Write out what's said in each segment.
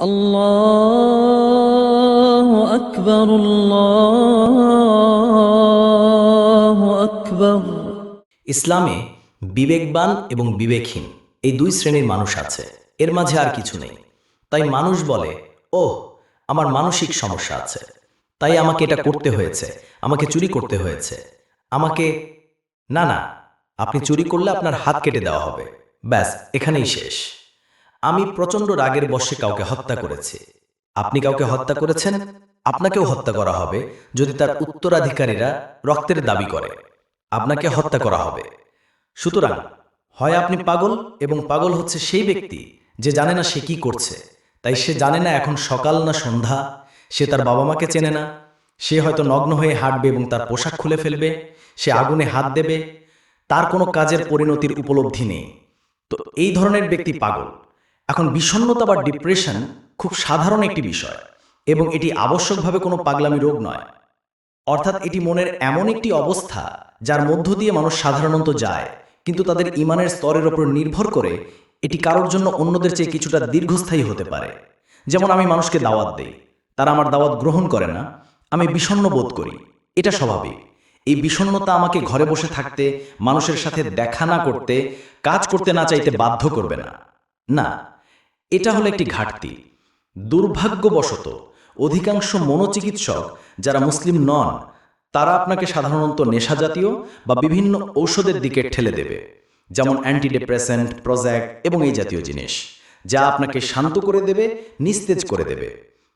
الله أكبر الله أكبر ইসলামে বিবেকবান এবং বিবেকহীন এই দুই শ্রেণীর মানুষ আছে এর মাঝে আর কিছু নেই তাই মানুষ বলে ওহ আমার মানসিক সমস্যা আছে তাই আমাকে এটা করতে হয়েছে আমাকে চুরি করতে হয়েছে আমাকে না না আপনি চুরি করলে আপনার হাত কেটে দেওয়া হবে ব্যাস এখানেই শেষ আমি প্রচণ্ড রাগের বশে কাউকে হত্যা করেছি। আপনি কাউকে হত্যা করেছেন? আপনাকেও হত্যা করা হবে যদি তার উত্তরাধিকারীরা রক্তের দাবি করে। আপনাকে হত্যা করা হবে। সুতরাং, হয় আপনি পাগল এবং পাগল হচ্ছে সেই ব্যক্তি যে জানে না সে কি করছে। তাই সে জানে না এখন সকাল না সন্ধ্যা, সে তার বাবা মাকে চেনে না। সে হয়তো নগ্ন হয়ে হাঁটবে এবং তার পোশাক খুলে ফেলবে, সে আগুনে হাত দেবে। তার কোনো কাজের পরিণতির উপলব্ধি নেই। তো এই ধরনের ব্যক্তি পাগল। এখন বিষণ্ণতা বা ডিপ্রেশন খুব সাধারণ একটি বিষয় এবং এটি আবশ্যকভাবে কোনো পাগলামি রোগ নয়। অর্থাৎ এটি মনের এমন একটি অবস্থা যার মধ্য দিয়ে মানুষ সাধারণত যায়, কিন্তু তাদের ইমানের স্তরের ওপর নির্ভর করে এটি কারোর জন্য অন্যদের চেয়ে কিছুটা দীর্ঘস্থায়ী হতে পারে। যেমন আমি মানুষকে দাওয়াত দেই, তারা আমার দাওয়াত গ্রহণ করে না, আমি বিষণ্ণ বোধ করি, এটা স্বাভাবিক। এই বিষণ্নতা আমাকে ঘরে বসে থাকতে, মানুষের সাথে দেখা না করতে, কাজ করতে না চাইতে বাধ্য করবে না। না এটা হলো একটি ঘাটতি। দুর্ভাগ্যবশত, অধিকাংশ মনোচিকিৎসক যারা মুসলিম নন, তারা আপনাকে সাধারণত নেশা জাতীয় বা বিভিন্ন ঔষধের দিকে ঠেলে দেবে, যেমন অ্যান্টিডিপ্রেসেন্ট প্রজ্যাক এবং এই জাতীয় জিনিস, যা আপনাকে শান্ত করে দেবে, নিস্তেজ করে দেবে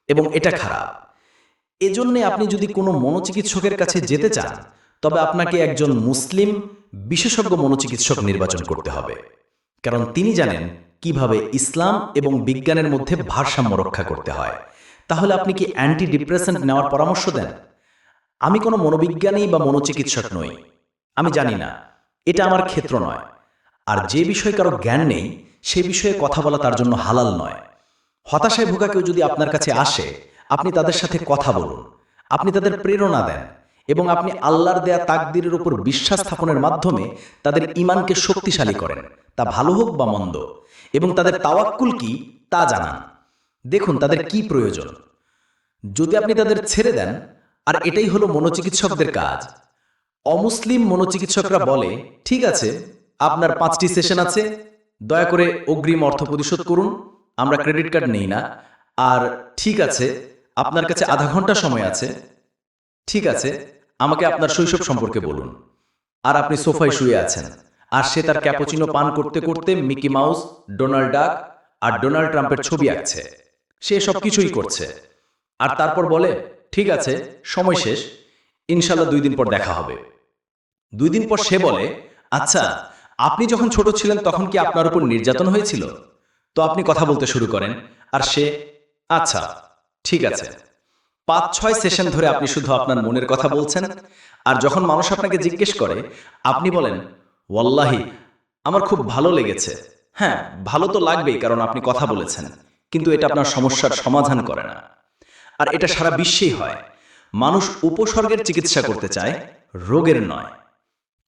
এবং এটা খারাপ। এজন্যে আপনি যদি কোনো মনোচিকিৎসকের কাছে যেতে চান, তবে আপনাকে একজন মুসলিম বিশেষজ্ঞ মনোচিকিৎসক নির্বাচন করতে হবে। কারণ তিনি জানেন কীভাবে ইসলাম এবং বিজ্ঞানের মধ্যে ভারসাম্য রক্ষা করতে হয়? তাহলে আপনি কি অ্যান্টি ডিপ্রেসেন্ট নেওয়ার পরামর্শ দেন? আমি কোনো মনোবিজ্ঞানী বা মনোচিকিৎসক নই। আমি জানি না। এটা আমার ক্ষেত্র নয়। আর যে বিষয়ে কারও জ্ঞান নেই, সে বিষয়ে কথা বলা তার জন্য হালাল নয়। হতাশায় ভোগা কেউ যদি আপনার কাছে আসে, আপনি তাদের সাথে কথা বলুন। আপনি তাদের প্রেরণা দেন এবং আপনি আল্লাহর দেয়া তাকদিরের উপর বিশ্বাস স্থাপনের মাধ্যমে তাদের ইমানকে শক্তিশালী করেন। তা ভালো হোক বা মন্দ এবং তাদের তাওয়াক্কুল কি তা জানান। দেখুন তাদের কি প্রয়োজন। যদি আপনি তাদের ছেড়ে দেন, আর এটাই হলো মনোচিকিৎসকদের কাজ। অমুসলিম মনোচিকিৎসকরা বলে, ঠিক আছে, আপনার পাঁচটি সেশন আছে, দয়া করে অগ্রিম অর্থ পরিশোধ করুন, আমরা ক্রেডিট কার্ড নেই না। আর ঠিক আছে, আপনার কাছে আধা ঘণ্টা সময় আছে, ঠিক আছে, আমাকে আপনার শৈশব সম্পর্কে বলুন। আর আপনি সোফায় শুয়ে আছেন। আর সে তার ক্যাপোচিনো পান করতে করতে মিকি মাউস, ডোনাল্ড ডাক আর ডোনাল্ড ট্রাম্পের ছবি আঁকছে। সে সব কিছুই করছে। আর তারপর বলে, ঠিক আছে, সময় শেষ। ইনশাল্লাহ দুই দিন পর দেখা হবে। দুই দিন পর সে বলে আচ্ছা আপনি যখন ছোট ছিলেন তখন কি আপনার উপর নির্যাতন হয়েছিল? তো আপনি কথা বলতে শুরু করেন আর সে আচ্ছা ঠিক আছে। পাঁচ ছয় সেশন ধরে আপনি শুধু আপনার মনের কথা বলছেন। আর যখন মানুষ আপনাকে জিজ্ঞেস করে, আপনি বলেন ওয়াল্লাহি আমার খুব ভালো লেগেছে। হ্যাঁ ভালো তো লাগবেই কারণ আপনি কথা বলেছেন। কিন্তু এটা আপনার সমস্যার সমাধান করে না। আর এটা সারা বিশ্বেই হয়। মানুষ উপসর্গের চিকিৎসা করতে চায় রোগের নয়।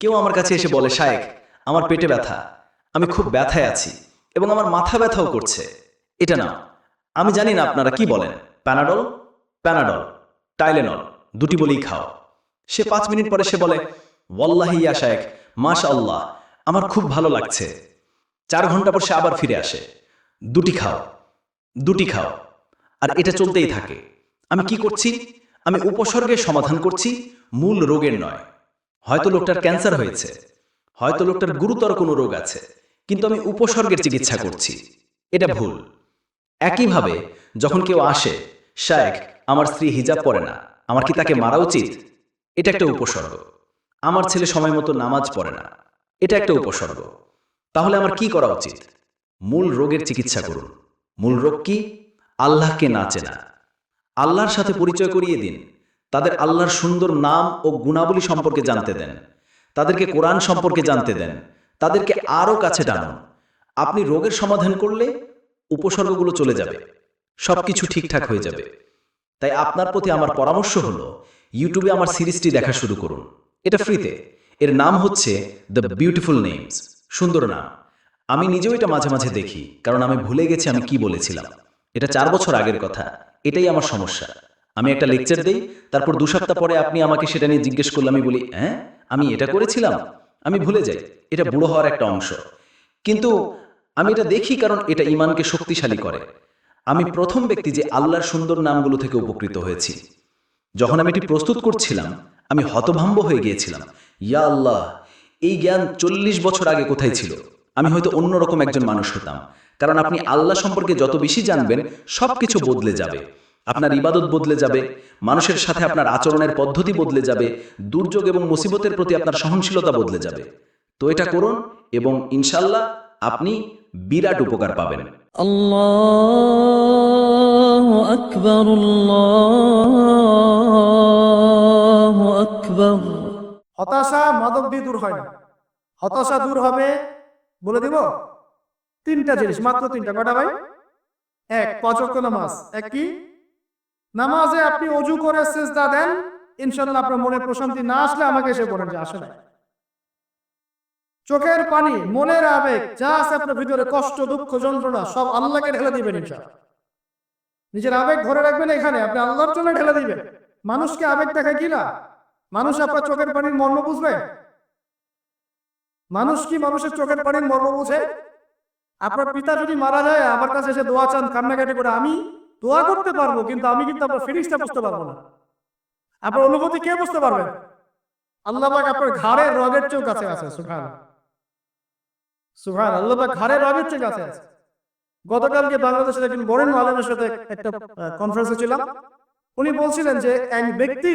কেউ আমার কাছে এসে বলে শায়েক আমার পেটে ব্যথা। আমি খুব ব্যথায় আছি এবং আমার মাথা ব্যথাও করছে। এটা না আমি জানি না আপনারা কি বলেন। প্যানাডল প্যানাডল টাইলেনল দুটি বলেই খাও। সে পাঁচ মিনিট পরে সে বলে ওয়াল্লাহি ইয়া শায়েক মাশা আল্লাহ আমার খুব ভালো লাগছে। চার ঘণ্টা পর সে আবার ফিরে আসে। দুটি খাও দুটি খাও। আর এটা চলতেই থাকে। আমি কি করছি? আমি উপসর্গের সমাধান করছি, মূল রোগের নয়। হয়তো লোকটার ক্যান্সার হয়েছে, হয়তো লোকটার গুরুতর কোনো রোগ আছে, কিন্তু আমি উপসর্গের চিকিৎসা করছি। এটা ভুল। একইভাবে, যখন কেউ আসে শায়েক আমার স্ত্রী হিজাব পড়ে না, আমার কি তাকে মারা উচিত? এটা একটা উপসর্গ। আমার ছেলে সময় মতো নামাজ পড়ে না। এটা একটা উপসর্গ। তাহলে আমার কি করা উচিত? মূল রোগের চিকিৎসা করুন। মূল রোগ কি? আল্লাহকে না চেনা। আল্লাহর সাথে পরিচয় করিয়ে দিন। তাদের আল্লাহর সুন্দর নাম ও গুণাবলী সম্পর্কে জানতে দেন। তাদেরকে কোরআন সম্পর্কে জানতে দেন। তাদেরকে আরও কাছে টানুন। আপনি রোগের সমাধান করলে উপসর্গগুলো চলে যাবে। সবকিছু ঠিকঠাক হয়ে যাবে। তাই আপনার প্রতি আমার পরামর্শ হলো, ইউটিউবে আমার সিরিজটি দেখা শুরু করুন। এটা ফ্রিতে এর নাম হচ্ছে দ্য বিউটিফুল নেমস সুন্দর নাম। আমি নিজেও এটা মাঝে মাঝে দেখি কারণ আমি ভুলে গেছি আমি কি বলেছিলাম। এটা চার বছর আগের কথা। এটাই আমার সমস্যা। আমি একটা লেকচার দেই তারপর দু সপ্তাহ পরে আপনি আমাকে সেটা নিয়ে জিজ্ঞেস করলে আমি বলি হ্যাঁ আমি এটা করেছিলাম। আমি ভুলে যাই। এটা বুড়ো হওয়ার একটা অংশ। কিন্তু আমি এটা দেখি কারণ এটা ইমানকে শক্তিশালী করে। আমি প্রথম ব্যক্তি যে আল্লাহর সুন্দর নামগুলো থেকে উপকৃত হয়েছি। যখন আমি এটি প্রস্তুত করছিলাম আমি হতভাম্ব হয়ে গিয়েছিলাম। ইয়া আল্লাহ, এই জ্ঞান চল্লিশ বছর আগে কোথায় ছিল? আমি হয়তো অন্যরকম একজন মানুষ হতাম। কারণ আপনি আল্লাহ সম্পর্কে যত বেশি জানবেন সব কিছু বদলে যাবে। আপনার ইবাদত বদলে যাবে, মানুষের সাথে আপনার আচরণের পদ্ধতি বদলে যাবে, দুর্যোগ এবং মুসিবতের প্রতি আপনার সহনশীলতা বদলে যাবে। তো এটা করুন এবং ইনশাল্লাহ আপনি বিরাট উপকার পাবেন। আল্লাহ আকবর হতাশা মাদক দিয়ে দূর হয় না। হতাশা দূর হবে, বলে দিব, তিনটা জিনিস, মাত্র তিনটা কটা ভাই? এক নামাজ। এক কি? নামাজে আপনি অজু করে চেষ্টা দেন ইনশাল্লাহ আপনার মনে প্রশান্তি না আসলে আমাকে এসে বলেন যে আসলে চোখের পানি, মনের আবেগ, যা আছে আপনার ভিতরে, কষ্ট, দুঃখ, যন্ত্রণা, সব আল্লাহকে ঢেলে দিবেন নিজের আবেগ ধরে রাখবেন এখানে, আপনি আল্লাহর জন্য ঢেলে দিবেন। মানুষকে আবেগ দেখায় কি না মানুষ আপনার চোখের পানির মর্ম বুঝবে? মানুষ কি মানুষের চোখের পানির মর্ম বুঝে? আপনার পিতা যদি মারা যায় আমার কাছে এসে দোয়া চান কান্নাকাটি করে আমি দোয়া করতে পারব কিন্তু আমি কিন্তু আপনার ফিরিসটা বুঝতে পারব না। আপনার অনুভূতি কে বুঝতে পারবেন আল্লাহ পাক আপনার ঘাড়ের রগের চেয়েও কাছে আছে সুখান সুখান আল্লাহ পাক ঘাড়ের রগের চেয়ে কাছে আছে। গতকালকে বাংলাদেশের একজন বরেণ্য আলমের সাথে একটা কনফারেন্সে ছিলাম। উনি বলছিলেন যে এক ব্যক্তি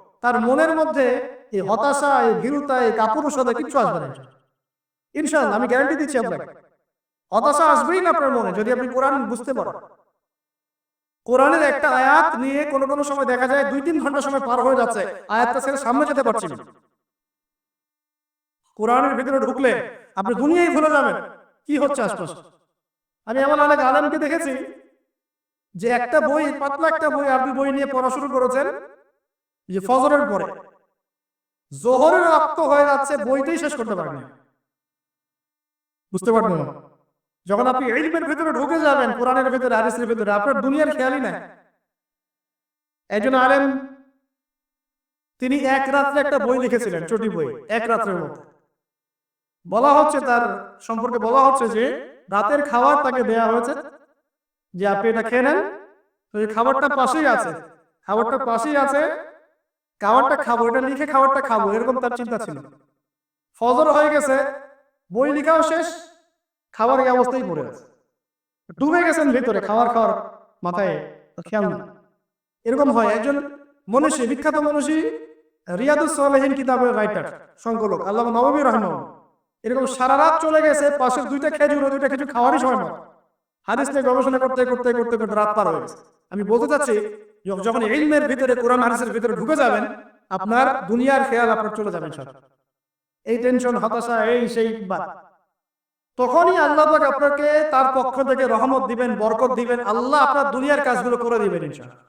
তার মনের মধ্যে এই হতাশা, এই ভীরুতা, এই কাপুরুষতা কিচ্ছু আসবে না ইনশাআল্লাহ। আমি গ্যারান্টি দিচ্ছি আপনাকে। হতাশা আসবেই না আপনার মনে, যদি আপনি কোরআন বুঝতে পারেন। কোরআনের একটা আয়াত নিয়ে কোনো কোনো সময় দেখা যায় দুই তিন ঘণ্টা সময় পার হয়ে যাচ্ছে, আয়াতটা ছেড়ে সামনে যেতে পারছি না। কোরআনের ভিতরে ঢুকলে আপনি দুনিয়াই ভুলে যাবেন, কি হচ্ছে আশপাশে? আমি এমন অনেক আলমকে দেখেছি যে একটা বই, পাতলা একটা বই আপনি বই নিয়ে পড়া শুরু করেছেন যে ফজরের পরে জোহরের হয়ে যাচ্ছে, বইটাই শেষ করতে পারেন। বুঝতে পারবেন? যখন আপনি ভিতরে ঢুকে যাবেন, কোরআনের ভিতরে ভিতরে, আপনার দুনিয়ার খেয়ালই নাই। একজন তিনি এক রাত্রে একটা বই লিখেছিলেন, চটি বই, এক রাত্রের মধ্যে বলা হচ্ছে, তার সম্পর্কে বলা হচ্ছে যে, রাতের খাবার তাকে দেয়া হয়েছে, যে আপনি এটা খেয়ে নেন এই খাবারটা পাশেই আছে খাবারটা পাশেই আছে খাবারটা খাব, এটা লিখে খাবারটা খাব, এরকম তার চিন্তা ছিল। ফজর হয়ে গেছে, বই লিখাও শেষ, খাবার অবস্থায় পড়ে আছে। ডুবে গেছেন ভিতরে, খাবার খাওয়ার মাথায় খেয়াল না এরকম হয়, একজন মনীষী, বিখ্যাত মনীষী, রিয়াদুস কিতাবের রাইটার সংকলক আল্লাহ নবী রহমান এরকম সারা রাত চলে গেছে, পাশের দুইটা খেজুর দুইটা খেজুর খাওয়ারই সময় না হাদিস নিয়ে গবেষণা করতে করতে করতে করতে রাত পার হয়ে গেছে। আমি বলতে চাচ্ছি যখন ইলমের ভিতরে, কোরআন হাদিসের ভিতরে ঢুকে যাবেন, আপনার দুনিয়ার খেয়াল আপনার চলে যাবেন সব এই টেনশন হতাশা, এই সেই বাদ তখনই আল্লাহ আপনাকে তার পক্ষ থেকে রহমত দিবেন, বরকত দিবেন, আল্লাহ আপনার দুনিয়ার কাজগুলো করে দিবেন ইনশাআল্লাহ।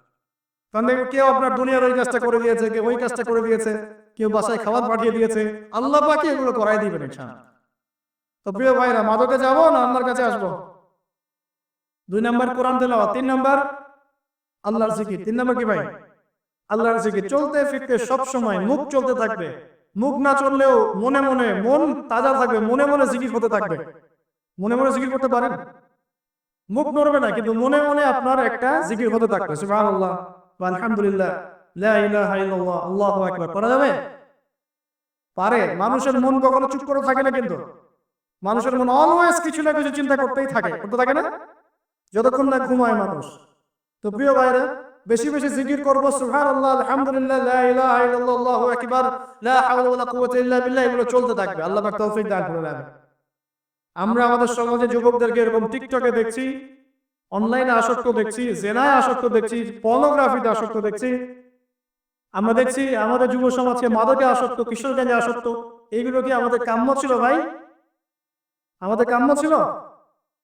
দেখবেন কেউ আপনার দুনিয়ার ওই কাজটা করে দিয়েছে, কেউ ওই কাজটা করে দিয়েছে, কেউ বাসায় খাবার পাঠিয়ে দিয়েছে, আল্লাহ পাকে এগুলো করাই দিবেন ইনশাআল্লাহ। তো প্রিয় ভাইরা, মাদকে যাব না, আল্লাহর কাছে আসব? দুই নম্বর কোরআন তেলাওয়াত, তিন নম্বর আল্লাহর জিকির। তিন নম্বর কি ভাই? আল্লাহর জিকির। চলতে ফিরতে সব সময় মুখ চলতে থাকবে। মুখ না চললেও মনে মনে মন তাজা থাকবে। মনে মনে জিকির হতে থাকবে। মনে মনে জিকির করতে পারেন? মুখ নড়বে না কিন্তু মনে মনে আপনার একটা জিকির হতে থাকবে। সুবহানাল্লাহ। বা আলহামদুলিল্লাহ। লা ইলাহা ইল্লাল্লাহ। আল্লাহু আকবার। করা যাবে? পারে। মানুষের মন কখনো চুপ করে থাকে না কিন্তু। মানুষের মন অলওয়েজ কিছু না কিছু চিন্তা করতেই থাকে। করতে থাকে না? যতক্ষণ না ঘুমায় মানুষ। তো প্রিয় ভাইরা, বেশি বেশি জিকির করব, সুবহানাল্লাহ, আলহামদুলিল্লাহ, লা ইলাহা এগুলো চলতে থাকবে। আল্লাহ তৌফিক দান করে দেবে আমরা আমাদের সমাজে যুবকদেরকে এরকম টিকটকে দেখছি, অনলাইনে আসক্ত দেখছি, জেনায় আসক্ত দেখছি, পর্নোগ্রাফিতে আসক্ত দেখছি। আমরা দেখছি আমাদের যুব সমাজকে মাদকে আসক্ত, কিশোরগঞ্জে আসক্ত। এইগুলো কি আমাদের কাম্য ছিল ভাই? আমাদের কাম্য ছিল?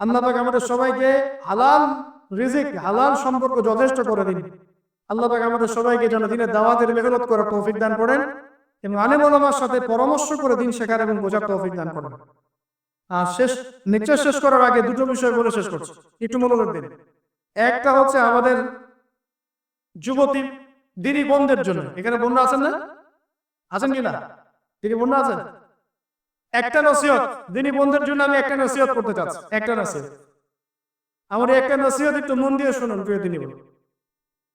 আল্লাহ পাক আমাদের সবাইকে হালাল রিজিক, হালাল সম্পর্ক যথেষ্ট করে দিন। আল্লাহ পাক আমাদের সবাইকে যেন দিনের দাওয়াতের মেহনত করার তৌফিক দান করেন এবং আলেম ওলামার সাথে পরামর্শ করে দিন শেখার এবং বোঝার তৌফিক দান করেন। আর শেষ, নিশ্চয় শেষ করার আগে দুটো বিষয় বলে শেষ করছি। একটু মনোযোগ দিন। একটা হচ্ছে আমাদের যুবতী দিদি বোনদের জন্য। এখানে বোনরা আছেন না? আছেন কি না? দিনী বোনরা আছেন? একটা নসিহত দিনী বোনদের জন্য আমি একটা নসিহত করতে চাচ্ছি। একটা নসিহত। আমার একটা নসিহত একটু মন দিয়ে শুনুন, প্রিয় দিনী বোন।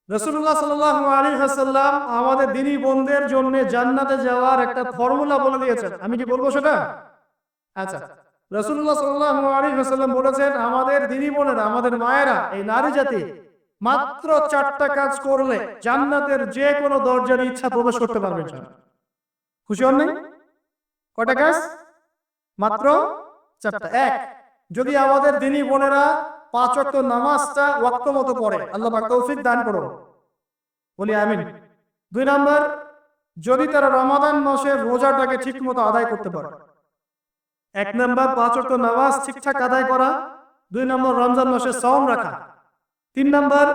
রসুল্লাহ সাল্লাহ আলী হাসাল্লাম আমাদের দিনী বোনদের জন্য জান্নাতে যাওয়ার একটা ফর্মুলা বলে দিয়েছেন। আমি কি বলব সেটা? আচ্ছা রসুল্লাহ সাল্লাহ আলী হাসাল্লাম বলেছেন, আমাদের দিনী বোনেরা, আমাদের মায়েরা, এই নারী জাতি মাত্র চারটা কাজ করলে জান্নাতের যে কোনো দরজার ইচ্ছা প্রবেশ করতে পারবে খুশি হন নাই? কয়টা কাজ? মাত্র চারটা এক। যদি আমাদের দিনী বোনেরা পাঁচ ওয়াক্ত নামাজটা ওয়াক্ত মতো পড়ে, আল্লাহ তৌফিক দান করো বলি আমিন। দুই নাম্বার, যদি তারা রমাদান মাসের রোজাটাকে ঠিক মতো আদায় করতে পারে। এক নাম্বার, পাঁচ ওয়াক্ত নামাজ ঠিকঠাক আদায় করা। দুই নম্বর, রমজান মাসে সওম রাখা। তিন নাম্বার,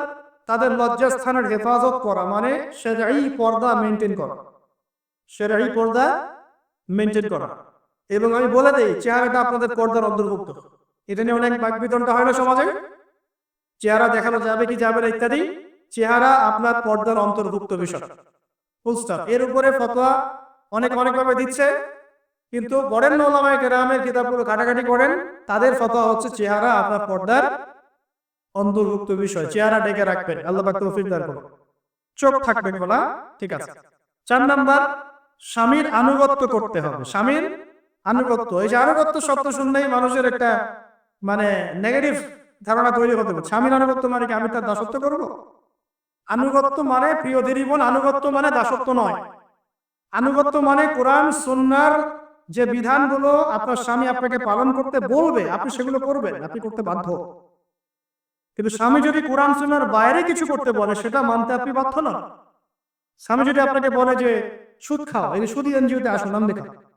তাদের লজ্জাস্থানের হেফাজত করা মানে সেরাই পর্দা মেনটেন করা। সেরাই পর্দা মেনটেন করা। এবং আমি বলে দেই, চেহারাটা আপনাদের পর্দার অন্তর্ভুক্ত। এটা নিয়ে অনেক বাকবিতনটা হয় না সমাজে? চেহারা দেখানো যাবে কি যাবে না ইত্যাদি? চেহারা আপনার পর্দার অন্তর্ভুক্ত বিষয়। ফুলস্টপ এর উপরে ফতোয়া অনেক অনেকভাবে দিচ্ছে। কিন্তু বরেন ওলামায় কেরামের কিতাবগুলো ঘাটাঘাটি করেন, তাদের ফতোয়া হচ্ছে চেহারা আপনার পর্দার অন্তর্ভুক্ত বিষয়। চেহারা ডেকে রাখবেন। আল্লাহ তৌফিক দান করুন। চোখ থাকবে খোলা ঠিক আছে। চার নাম্বার, স্বামীর আনুগত্য করতে হবে। স্বামীর আনুগত্য। এই যে আনুগত্য শব্দ শুনলেই মানুষের একটা মানে নেগেটিভ ধারণা তৈরি হতে পারে। স্বামীর আনুগত্য মানে কি আমি তার দাসত্ব করব? আনুগত্য মানে প্রিয় দেরিবন আনুগত্য মানে দাসত্ব নয়। আনুগত্য মানে কোরআন, সুন্নার যে বিধানগুলো আপনার স্বামী আপনাকে পালন করতে বলবে, আপনি সেগুলো করবেন, আপনি করতে বাধ্য। কিন্তু স্বামী যদি কোরআন, সুন্নার বাইরে কিছু করতে বলে, সেটা মানতে আপনি বাধ্য নন। স্বামী যদি আপনাকে বলে যে, সুদ খাও, এই সুদি এনজিওতে আসুন নাম দেখা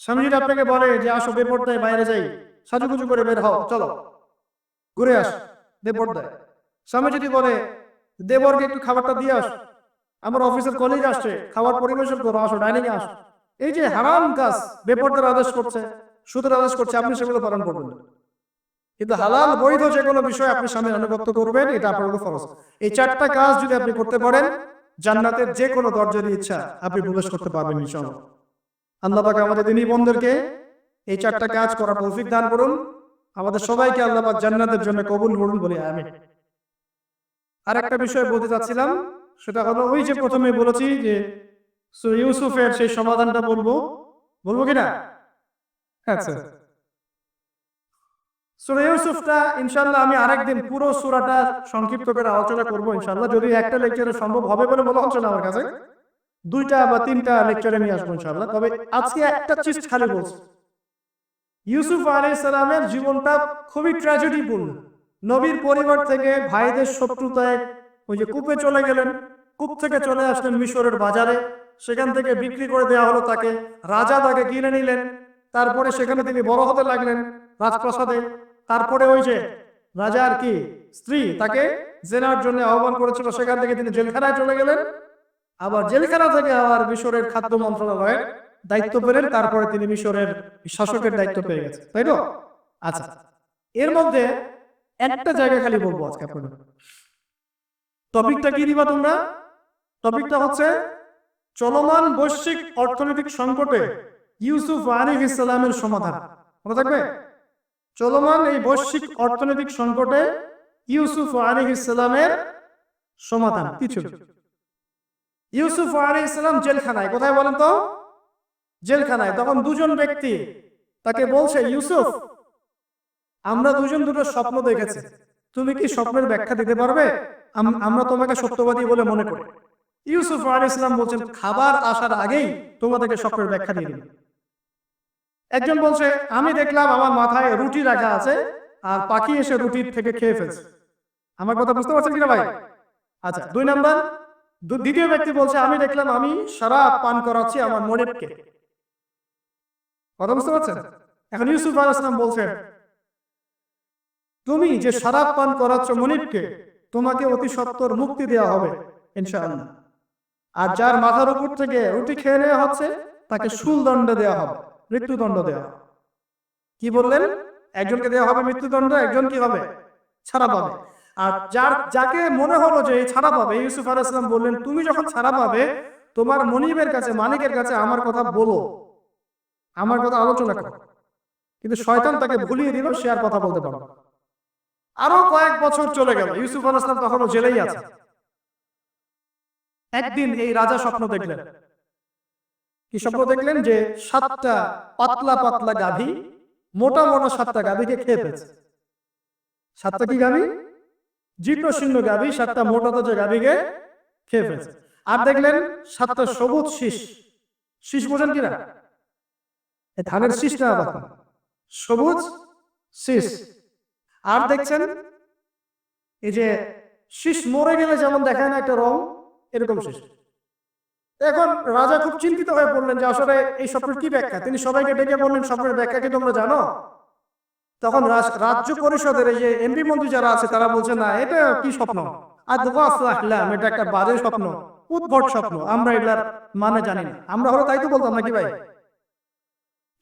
স্বামী যদি আপনাকে বলে যে আসো বেপরদায় বাইরে যাই। সাজুগুজু করে বের হও। চলো। ঘুরে আস। বেপরদায়। স্বামী যদি বলে দেবরকে একটু খাবারটা দিয়ে আস। আমার অফিসের কলিগ আসছে। খাবার পরিবেশন করো। আসো ডাইনিং এ আসো। এই যে হারাম কাজ বেপরদার আদেশ করছে। সুদের আদেশ করছে। আপনি সেগুলো পালন করবেন। কিন্তু হালাল বৈধ যে কোনো বিষয় আপনি স্বামীর আনুগত্য করবেন এটা আপনার উপর ফরজ। এই চারটা কাজ যদি আপনি করতে পারেন জান্নাতের যে কোনো দরজারই ইচ্ছা। আপনি প্রবেশ করতে পারবেন ইনশাআল্লাহ আল্লাহ পাক আমাদের দিনী বন্ধুদেরকে এই চারটা কাজ করার তৌফিক দান করুন। আমাদের সবাইকে আল্লাহ জান্নাতের জন্য কবুল করুন বলি আমি আর একটা বিষয় বলতে চাচ্ছিলাম, সেটা হলো ওই যে প্রথমে বলেছি যে ইউসুফের সেই সমাধানটা বলব। বলব কিনা আচ্ছা সূরা ইউসুফটা ইনশাআল্লাহ আমি আরেকদিন পুরো সূরাটা সংক্ষিপ্ত করে আলোচনা করব ইনশাল্লাহ যদি একটা লেকচারে সম্ভব হবে বলে মনে হচ্ছে না আমার কাছে। দুইটা বা তিনটা লেকচারে নিয়ে আসব ইনশাআল্লাহ। তবে আজকে একটা চিজ খালি বলছি। ইউসুফ আলাইহিস সালামের জীবনটা খুবই ট্র্যাজেডিপূর্ণ নবীর পরিবার থেকে ভাইদের শত্রুতায় ওই যে কূপে চলে গেলেন। কূপ থেকে চলে আসলেন মিশরের বাজারে। সেখান থেকে বিক্রি করে দেওয়া হলো তাকে। রাজা তাকে কিনে নিলেন। তারপরে সেখানে তিনি বড় হতে লাগলেন রাজপ্রাসাদে। তারপরে ওই যে রাজার কি, স্ত্রী তাকে জেনার জন্য আহ্বান করেছিল। সেখান থেকে তিনি জেলখানায় চলে গেলেন। আবার জেলখানা থেকে আবার মিশরের খাদ্য মন্ত্রণালয়ের দায়িত্ব পেলেন তারপরে তিনি মিশরের শাসকের দায়িত্ব পেয়ে গেছেন তাই তো? আচ্ছা। এর মধ্যে একটা জায়গা খালি বলব আজকে আপনাদের। টপিকটা কি দিবা তোমরা? টপিকটা হচ্ছে চলমান বৈশ্বিক অর্থনৈতিক সংকটে ইউসুফ আলিফ ইসলামের সমাধান। মনে থাকবে? চলমান এই বৈশ্বিক অর্থনৈতিক সংকটে ইউসুফ আলিফ ইসলামের সমাধান। কিছু ইউসুফ আলী ইসলাম জেলখানায়, কোথায় বলেন তো? জেলখানায়। তখন দুজন ব্যক্তি তাকে বলছে, ইউসুফ, আমরা দুজন দুটো স্বপ্ন দেখেছি। তুমি কি স্বপ্নের ব্যাখ্যা দিতে পারবে? আমরা তোমাকে সত্যবাদী বলে মনে করি। ইউসুফ আলী ইসলাম বলছেন, খাবার আসার আগেই তোমাদেরকে স্বপ্নের ব্যাখ্যা দিয়ে একজন বলছে, আমি দেখলাম আমার মাথায় রুটি রাখা আছে আর পাখি এসে রুটির থেকে খেয়ে ফেলছে। আমার কথা বুঝতে পারছেন কিনা ভাই? আচ্ছা দুই নাম্বার দ্বিতীয় ব্যক্তি বলছে, আমি দেখলাম আমি শরাব পান করাচ্ছি আমার মনিবকে কথা বুঝতে পারছেন? এখন ইউসুফ বলছেন তুমি যে পান করাচ্ছ তোমাকে অতি সত্তর মুক্তি দেওয়া হবে, ইনশাআল্লাহ। আর যার মাথার উপর থেকে রুটি খেয়ে নেওয়া হচ্ছে, তাকে শুল দণ্ড দেওয়া হবে, মৃত্যুদণ্ড দেওয়া কি বললেন? একজনকে দেওয়া হবে মৃত্যুদণ্ড, একজন কি হবে? ছাড়া পাবে। আর যার যাকে মনে হলো যে ছাড়া পাবে, ইউসুফ আলাহ ইসলাম বললেন, তুমি যখন ছাড়া পাবে, তোমার মনিবের কাছে, মালিকের কাছে আমার কথা বলো। আমার কথা আলোচনা করো। কিন্তু শয়তান তাকে ভুলিয়ে দিল, সে আর কথা বলতে পারল আরও কয়েক বছর চলে গেল, ইউসুফ আলাহ ইসলাম তখনও জেলেই আছে। একদিন এই রাজা স্বপ্ন দেখলেন। কি স্বপ্ন দেখলেন? যে সাতটা পাতলা পাতলা গাভী, মোটা মোটা সাতটা গাভীকে খেয়ে ফেলছে। সাতটা কি গাভী? জীর্ণ শীর্ণ গাভী সাতটা মোটা তাজা গাভীকে খেয়ে ফেলছে। আর দেখলেন সাতটা সবুজ শীষ। শীষ বোঝেন কিনা? ধানের শীষ না সবুজ শীষ। আর দেখছেন, এই যে শীষ মরে গেলে যেমন দেখায় না একটা রং, এরকম শীষ। এখন রাজা খুব চিন্তিত হয়ে পড়লেন যে আসলে এই স্বপ্নের কি ব্যাখ্যা? তিনি সবাইকে ডেকে বললেন, স্বপ্নের ব্যাখ্যা কি তোমরা জানো? তখন রাজ্য পরিষদের এই যে এমপি মন্ত্রী যারা আছে তারা বলছে না এটা কি স্বপ্ন? আর আসলাম এটা একটা বাজে স্বপ্ন উদ্ভট স্বপ্ন আমরা এগুলার মানে জানি না। আমরা হলো তাই তো বলতাম নাকি ভাই?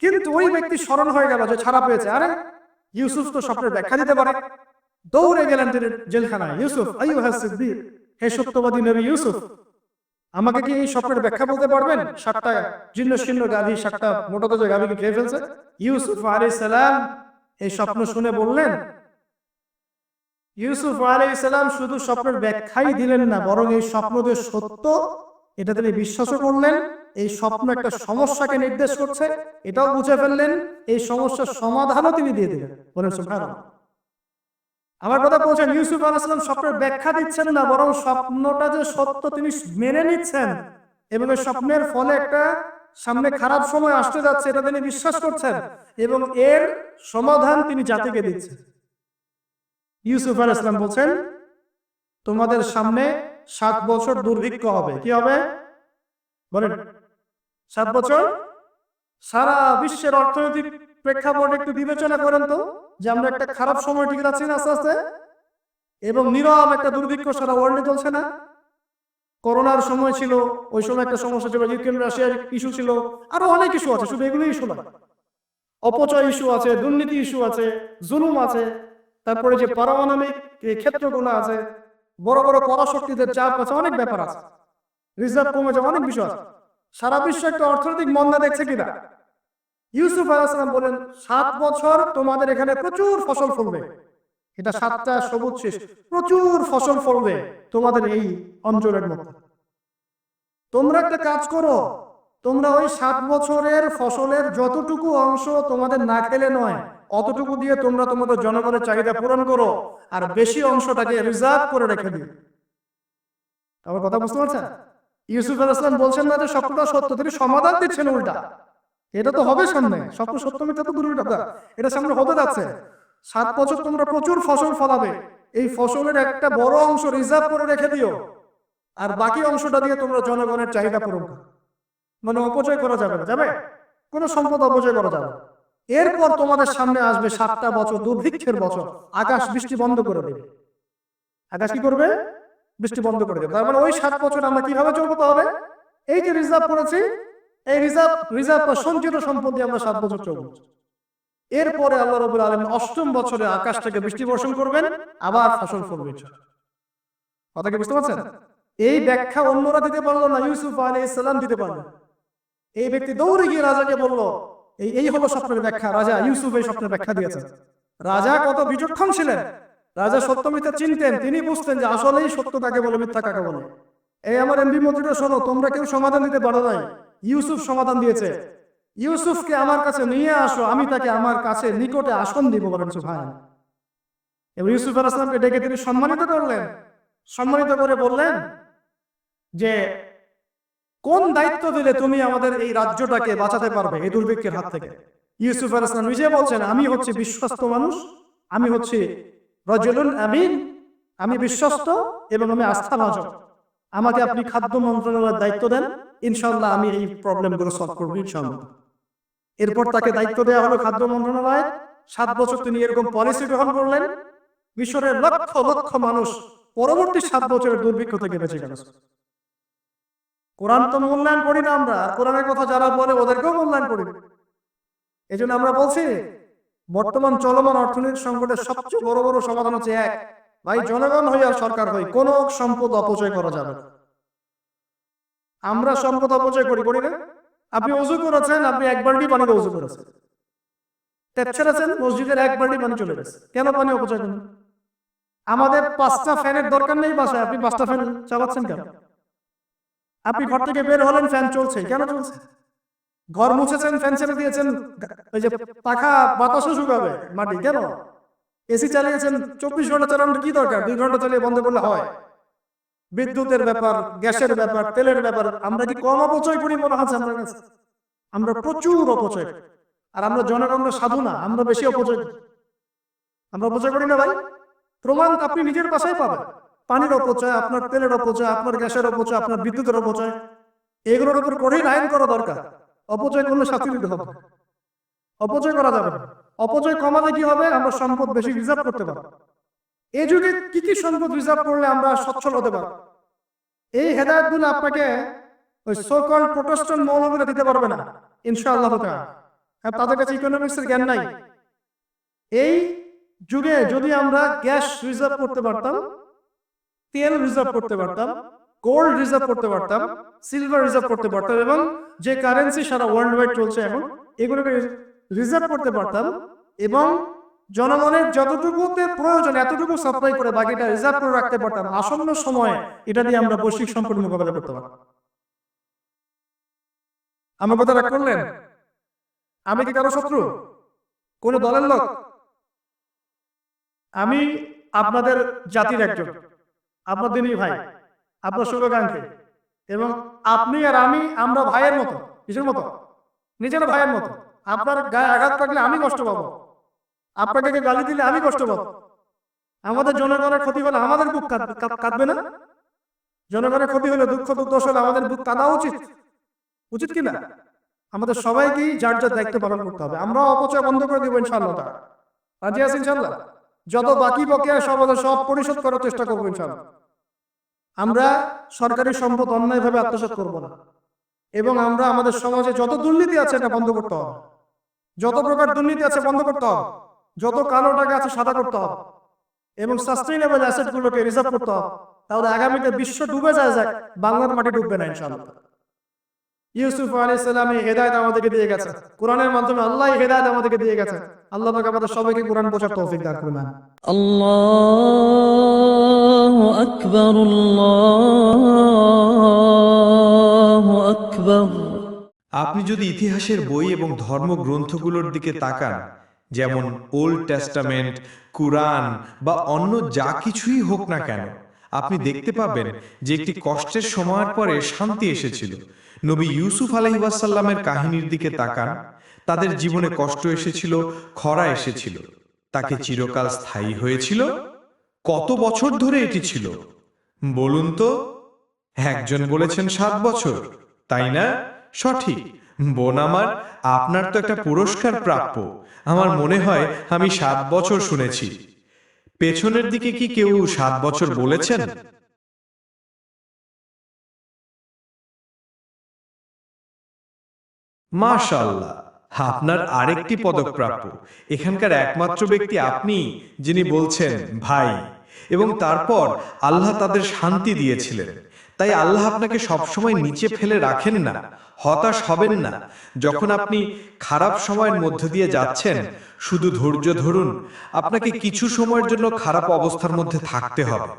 কিন্তু ওই ব্যক্তি স্মরণ হয়ে গেল যে ছাড়া পেয়েছে। আরে ইউসুফ তো স্বপ্নের ব্যাখ্যা দিতে পারে। দৌড়ে গেলেন তিনি জেলখানায়। ইউসুফ সিদ্দিক হে সত্যবাদী নবী ইউসুফ আমাকে কি এই স্বপ্নের ব্যাখ্যা বলতে পারবেন? সাতটা জীর্ণ শীর্ণ গাভী সাতটা মোটা তাজা গাভীকে খেয়ে ফেলছে? ইউসুফ আলাইহিস সালাম এই স্বপ্ন শুনে বললেন ইউসুফ আলাইহিস সালাম শুধু স্বপ্নের ব্যাখ্যাই দিলেন না বরং এই স্বপ্ন যে সত্য এটা তিনি বিশ্বাসও করলেন এই স্বপ্ন একটা সমস্যাকে নির্দেশ করছে এটাও বুঝে ফেললেন এই সমস্যার সমাধানও তিনি দিয়ে দিলেন। বলেন আমার কথা বলছেন ইউসুফ আলাইসালাম স্বপ্নের ব্যাখ্যা দিচ্ছেন না বরং স্বপ্নটা যে সত্য তিনি মেনে নিচ্ছেন এবং স্বপ্নের ফলে একটা সামনে খারাপ সময় আসতে যাচ্ছে এটা তিনি বিশ্বাস করছেন এবং এর সমাধান তিনি জাতিকে দিচ্ছেন ইউসুফ আলাইসালাম বলছেন তোমাদের সামনে সাত বছর দুর্ভিক্ষ হবে। কি হবে? বলেন। সাত বছর? সারা বিশ্বের অর্থনৈতিক প্রেক্ষাপট একটু বিবেচনা করেন তো যে আমরা একটা খারাপ সময় টিকে যাচ্ছি না আস্তে আস্তে এবং নীরব একটা দুর্ভিক্ষ সারা ওয়ার্ল্ডে চলছে না। করোনার সময় ছিল, ওই সময় একটা সমস্যা ছিল, ইউক্রেন, রাশিয়ার ইস্যু ছিল, আরও অনেক ইস্যু আছে, শুধু এগুলো ইস্যু না অপচয় ইস্যু আছে, দুর্নীতি ইস্যু আছে, জুলুম আছে, তারপরে যে পারমাণবিক ক্ষেত্রগুলো আছে, বড় বড় পরাশক্তিদের চাপ আছে, অনেক ব্যাপার আছে। রিজার্ভ কমেছে অনেক বিষয় আছে। সারা বিশ্ব একটা অর্থনৈতিক মন্দা দেখছে কিনা? ইউসুফ আলাইসালাম বলেন, সাত বছর তোমাদের এখানে প্রচুর ফসল ফলবে। এটা সাতটা সবুজ শেষ। প্রচুর ফসল ফলবে তোমাদের এই অঞ্চলের মধ্যে তোমরা একটা কাজ করো তোমরা ওই সাত বছরের ফসলের যতটুকু অংশ তোমাদের না খেলে নয় অতটুকু দিয়ে তোমরা তোমাদের জনগণের চাহিদা পূরণ করো আর বেশি অংশটাকে রিজার্ভ করে রেখে দিও। আমার কথা বুঝতে পারছেন? ইউসুফ আলাইসলাম বলছেন না যে স্বপ্নটা সত্য তিনি সমাধান দিচ্ছেন উল্টা। এটা তো হবে সামনে স্বপ্ন সত্য মিথ্যা তো দূরের কথা। এটা সামনে হতে যাচ্ছে। সাত বছর তোমরা প্রচুর ফসল ফলাবে। এই ফসলের একটা বড় অংশ রিজার্ভ করে রেখে দিও। আর বাকি অংশটা দিয়ে তোমরা জনগণের চাহিদা পূরণ করো। মানে অপচয় করা যাবে না, যাবে? কোনো সম্পদ অপচয় করা যাবে এরপর তোমাদের সামনে আসবে সাতটা বছর দুর্ভিক্ষের বছর। আকাশ বৃষ্টি বন্ধ করে দেবে। আকাশ কি করবে? বৃষ্টি বন্ধ করে দেবে। তার মানে ওই সাত বছর আমরা কীভাবে চলতে হবে? এই যে রিজার্ভ করেছি, এই রিজার্ভ রিজার্ভ বা সঞ্চিত সম্পদ দিয়ে আমরা সাত বছর চলবো। এরপরে আল্লাহ রবুল আলম অষ্টম বছরে আকাশ থেকে বৃষ্টি বর্ষণ করবেন, আবার ফসল ফলবে কথা কি বুঝতে পারছেন? এই ব্যাখ্যা অন্যরা দিতে পারল না, ইউসুফ আলী ইসলাম দিতে পারল এই ব্যক্তি দৌড়ে গিয়ে রাজাকে বলল, এই এই হলো স্বপ্নের ব্যাখ্যা, রাজা ইউসুফ এই স্বপ্নের ব্যাখ্যা দিয়েছেন। রাজা কত বিচক্ষণ ছিলেন। রাজা সত্য মিথ্যা চিনতেন, তিনি বুঝতেন যে আসলেই সত্য তাকে বলে, মিথ্যা কাকে বলে। এই আমার এমবি মন্ত্রীরা শোনো, তোমরা কেউ সমাধান দিতে পারো নাই। ইউসুফ সমাধান দিয়েছে। ইউসুফকে আমার কাছে নিয়ে আসো, আমি তাকে আমার কাছে নিকটে আসন দিব বলেন সুভান এবং ইউসুফ আল আসলামকে ডেকে তিনি সম্মানিত করলেন। সম্মানিত করে বললেন যে, কোন দায়িত্ব দিলে তুমি আমাদের এই রাজ্যটাকে বাঁচাতে পারবে এই দুর্ভিক্ষের হাত থেকে? ইউসুফ আল ইসলাম নিজে বলছেন, আমি হচ্ছে বিশ্বস্ত মানুষ, আমি হচ্ছে রজলুন আমিন, আমি বিশ্বস্ত এবং আমি আস্থা ভাজক আমাকে আপনি খাদ্য মন্ত্রণালয়ের দায়িত্ব দেন ইনশাল্লাহ আমি এই প্রবলেমগুলো সলভ করব ইনশাল্লাহ এরপর তাকে দায়িত্ব দেওয়া হলো খাদ্য মন্ত্রণালয়। সাত বছর তিনি এরকম পলিসি গ্রহণ করলেন। মিশরের লক্ষ লক্ষ মানুষ পরবর্তী সাত বছরের দুর্ভিক্ষ থেকে বেঁচে গেল কোরআন তো মূল্যায়ন করি না আমরা কোরআনের কথা যারা বলে ওদেরকেও মূল্যায়ন করি। এই জন্য আমরা বলছি বর্তমান চলমান অর্থনৈতিক সংকটের সবচেয়ে বড় বড় সমাধান হচ্ছে এক। ভাই জনগণ হই আর সরকার হই কোন সম্পদ অপচয় করা যাবে না। আমরা সম্পদ অপচয় করি করি না? আপনি অজু করেছেন আপনি এক বাল্টি পানিতে অজু করেছেন। ট্যাপ ছেড়েছেন মসজিদের এক বাল্টি পানি চলে গেছে। কেন পানি অপচয় করেন? আমাদের পাঁচটা ফ্যানের দরকার নেই বাসায় আপনি পাঁচটা ফ্যান চালাচ্ছেন কেন? আপনি ঘর থেকে বের হলেন ফ্যান চলছে কেন চলছে? ঘর মুছেছেন ফ্যান ছেড়ে দিয়েছেন ওই যে পাখা বাতাসও শুকাবে মাটি কেন? এসি চালিয়েছেন চব্বিশ ঘণ্টা চালানোর কি দরকার? দুই ঘণ্টা চালিয়ে বন্ধ করলে হয়। বিদ্যুতের ব্যাপার, গ্যাসের ব্যাপার, তেলের ব্যাপার, আমরা কি কম অপচয় করি মনে হচ্ছে আমার কাছে? আমরা প্রচুর অপচয় আর আমরা জনগণের সাধু না আমরা বেশি অপচয়। আমরা অপচয় করি না ভাই? প্রমাণ আপনি নিজের বাসায় পাবেন। পানির অপচয়, আপনার তেলের অপচয়, আপনার গ্যাসের অপচয়, আপনার বিদ্যুতের অপচয়, এগুলোর উপর কঠিন আইন করা দরকার। অপচয় করলে শাস্তি দিতে হবে। অপচয় করা যাবে অপচয় কমালে কি হবে? আমরা সম্পদ বেশি রিজার্ভ করতে পারব। এই যুগে কি কি সম্পদ রিজার্ভ করলে আমরা সচ্ছল হতে পারব এই হেদায়তগুলো আপনাকে ওই সোকল প্রোটেস্টন মৌলগুলো দিতে পারবে না ইনশাআল্লাহ। হ্যাঁ, তাদের কাছে ইকোনমিক্স এর জ্ঞান নাই এই যুগে যদি আমরা গ্যাস রিজার্ভ করতে পারতাম তেল রিজার্ভ করতে পারতাম গোল্ড রিজার্ভ করতে পারতাম সিলভার রিজার্ভ করতে পারতাম এবং যে কারেন্সি সারা ওয়ার্ল্ড ওয়াইড চলছে এখন এগুলোকে রিজার্ভ করতে পারতাম এবং জনগণের যতটুকুতে প্রয়োজন, এতটুকু সাপ্লাই করে বাকিটা রিজার্ভ করে রাখতে পারতাম। আসন্ন সময়ে এটা দিয়ে আমরা বৈশ্বিক সংকট মোকাবেলা করতে পারতাম। আমার কথা করলেন? আমি কি কারও শত্রু? কোন দলের লোক? আমি আপনাদের জাতির একজন, আপনার দিনই ভাই, আপনার শুভাকাঙ্ক্ষী, এবং আপনি আর আমি, আমরা ভাইয়ের মতো, কিসের মতো? নিজের ভাইয়ের মতো। আপনার গায়ে আঘাত থাকলে আমি কষ্ট পাবো। আপনাকে গালি দিলে আমি কষ্ট পাবো। আমাদের জনগণের ক্ষতি হলে আমাদের বুক কাঁদ- কাঁদ- কাঁদবে না? জনগণের ক্ষতি হলে দুঃখ দুর্দশ হলে আমাদের বুক কাঁদা উচিত? উচিত কিনা? আমাদের সবাইকেই যার যার দায়িত্ব পালন করতে হবে। আমরা অপচয় বন্ধ করে দিব ইনশাআল্লাহ তাআলা। রাজি আছি ইনশাআল্লাহ? যত বাকি বকেয়া সব সব পরিশোধ করার চেষ্টা করব ইনশাআল্লাহ। আমরা সরকারি সম্পদ অন্যায়ভাবে আত্মসাৎ করব না। এবং আমরা আমাদের সমাজে যত দুর্নীতি আছে এটা বন্ধ করতে হবে। যত প্রকার দুর্নীতি আছে বন্ধ করতে হবে। যত কালো টাকা আছে সাদা করতে হবে। এবং সাস্টেইনেবল অ্যাসেট গুলোকে রিজার্ভ করতে হবে। তাহলে আগামীতে বিশ্ব ডুবে যায় যাক বাংলার মাটি ডুববে না ইনশাআল্লাহ। ইউসুফ আলী সালাম এই হেদায়ত আমাদেরকে দিয়ে গেছে। কোরআনের মাধ্যমে আল্লাহ হেদায়ত আমাদেরকে দিয়ে গেছে। আল্লাহ পাক আমাদের সবাইকে কোরআন বোঝার তৌফিক দান করুন আল্লাহু আকবার আল্লাহু আকবার। আপনি যদি ইতিহাসের বই এবং ধর্মগ্রন্থগুলোর দিকে তাকান যেমন ওল্ড টেস্টামেন্ট কুরআন বা অন্য যা কিছুই হোক না কেন আপনি দেখতে পাবেন যে একটি কষ্টের সময়ের পরে শান্তি এসেছিল। নবী ইউসুফ আলহিবাসাল্লামের কাহিনীর দিকে তাকান তাদের জীবনে কষ্ট এসেছিল খরা এসেছিল। তাকে চিরকাল স্থায়ী হয়েছিল। কত বছর ধরে এটি ছিল? বলুন তো একজন বলেছেন সাত বছর তাই না? সঠিক। বোন আমার আপনার তো একটা পুরস্কার প্রাপ্য। আমার মনে হয় আমি সাত বছর শুনেছি। পেছনের দিকে কি কেউ সাত বছর বলেছেন? মাশাল্লাহ আপনার আরেকটি পদক প্রাপ্য। এখানকার একমাত্র ব্যক্তি আপনি যিনি বলছেন ভাই। এবং তারপর আল্লাহ তাদের শান্তি দিয়েছিলেন। তাই আল্লাহ আপনাকে সবসময় নিচে ফেলে রাখেন না হতাশ হবেন না। যখন আপনি খারাপ সময়ের মধ্যে দিয়ে যাচ্ছেন শুধু ধৈর্য ধরুন আপনাকে কিছু সময়ের জন্য খারাপ অবস্থার মধ্যে থাকতে হবে।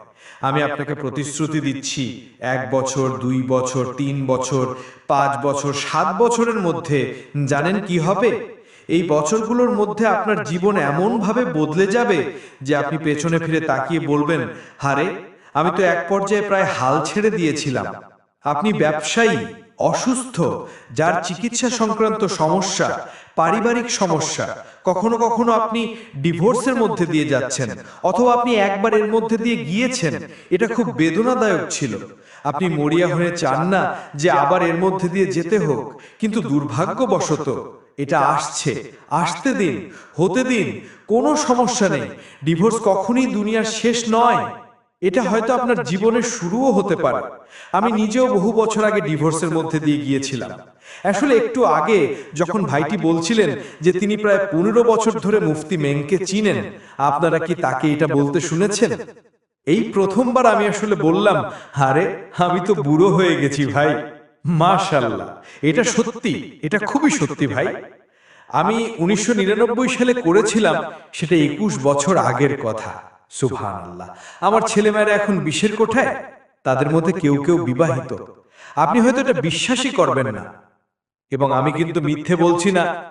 আমি আপনাকে প্রতিশ্রুতি দিচ্ছি এক বছর দুই বছর তিন বছর পাঁচ বছর সাত বছরের মধ্যে জানেন কি হবে? এই বছরগুলোর মধ্যে আপনার জীবন এমনভাবে বদলে যাবে যে আপনি পেছনে ফিরে তাকিয়ে বলবেন হারে আমি তো এক পর্যায়ে প্রায় হাল ছেড়ে দিয়েছিলাম। আপনি ব্যবসায়ী অসুস্থ যার চিকিৎসা সংক্রান্ত সমস্যা পারিবারিক সমস্যা কখনো কখনো আপনি ডিভোর্সের মধ্যে দিয়ে যাচ্ছেন অথবা আপনি একবার এর মধ্যে দিয়ে গিয়েছেন এটা খুব বেদনাদায়ক ছিল। আপনি মরিয়া হয়ে চান না যে আবার এর মধ্যে দিয়ে যেতে হোক। কিন্তু দুর্ভাগ্যবশত এটা আসছে। আসতে দিন হতে দিন কোনো সমস্যা নেই। ডিভোর্স কখনই দুনিয়ার শেষ নয় এটা হয়তো আপনার জীবনের শুরুও হতে পারে। আমি নিজেও বহু বছর আগে ডিভোর্সের মধ্যে দিয়ে গিয়েছিলাম। আসলে একটু আগে যখন ভাইটি বলছিলেন যে তিনি প্রায় পনেরো বছর ধরে মুফতি মেংকে চিনেন। আপনারা কি তাকে এটা বলতে শুনেছেন? এই প্রথমবার আমি আসলে বললাম আরে আমি তো বুড়ো হয়ে গেছি ভাই। মাশাল্লাহ এটা সত্যি এটা খুবই সত্যি ভাই। আমি উনিশশো নিরানব্বই সালে করেছিলাম সেটা একুশ বছর আগের কথা। সুভান আল্লাহ আমার ছেলেমেয়েরা এখন বিশের কোঠায় তাদের মধ্যে কেউ কেউ বিবাহিত। আপনি হয়তো এটা বিশ্বাসই করবেন না। এবং আমি কিন্তু মিথ্যে বলছি না।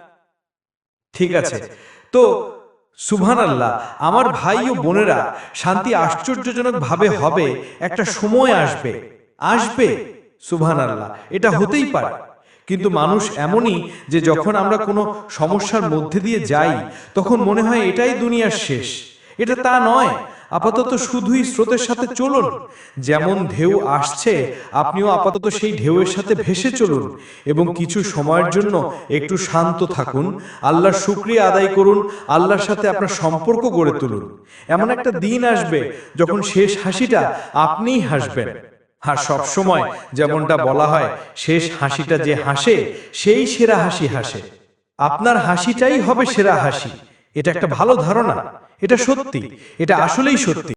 ঠিক আছে। তো সুভান আল্লাহ আমার ভাই ও বোনেরা শান্তি আশ্চর্যজনক ভাবে হবে একটা সময় আসবে। আসবে। সুভান আল্লাহ এটা হতেই পারে। কিন্তু মানুষ এমনই যে যখন আমরা কোনো সমস্যার মধ্যে দিয়ে যাই তখন মনে হয় এটাই দুনিয়ার শেষ। এটা তা নয়। আপাতত শুধুই স্রোতের সাথে চলুন। যেমন ঢেউ আসছে, আপনিও আপাতত সেই ঢেউয়ের সাথে ভেসে চলুন এবং কিছু সময়ের জন্য একটু শান্ত থাকুন। আল্লাহর শুক্রিয়া আদায় করুন, আল্লাহর সাথে আপনার সম্পর্ক গড়ে তুলুন। এমন একটা দিন আসবে যখন শেষ হাসিটা আপনিই হাসবেন। আর সব সময় যেমনটা বলা হয়, শেষ হাসিটা যে হাসে, সেই সেরা হাসি হাসে। আপনার হাসিটাই হবে সেরা হাসি। এটা একটা ভালো ধারণা। এটা সত্যি এটা আসলেই সত্যি।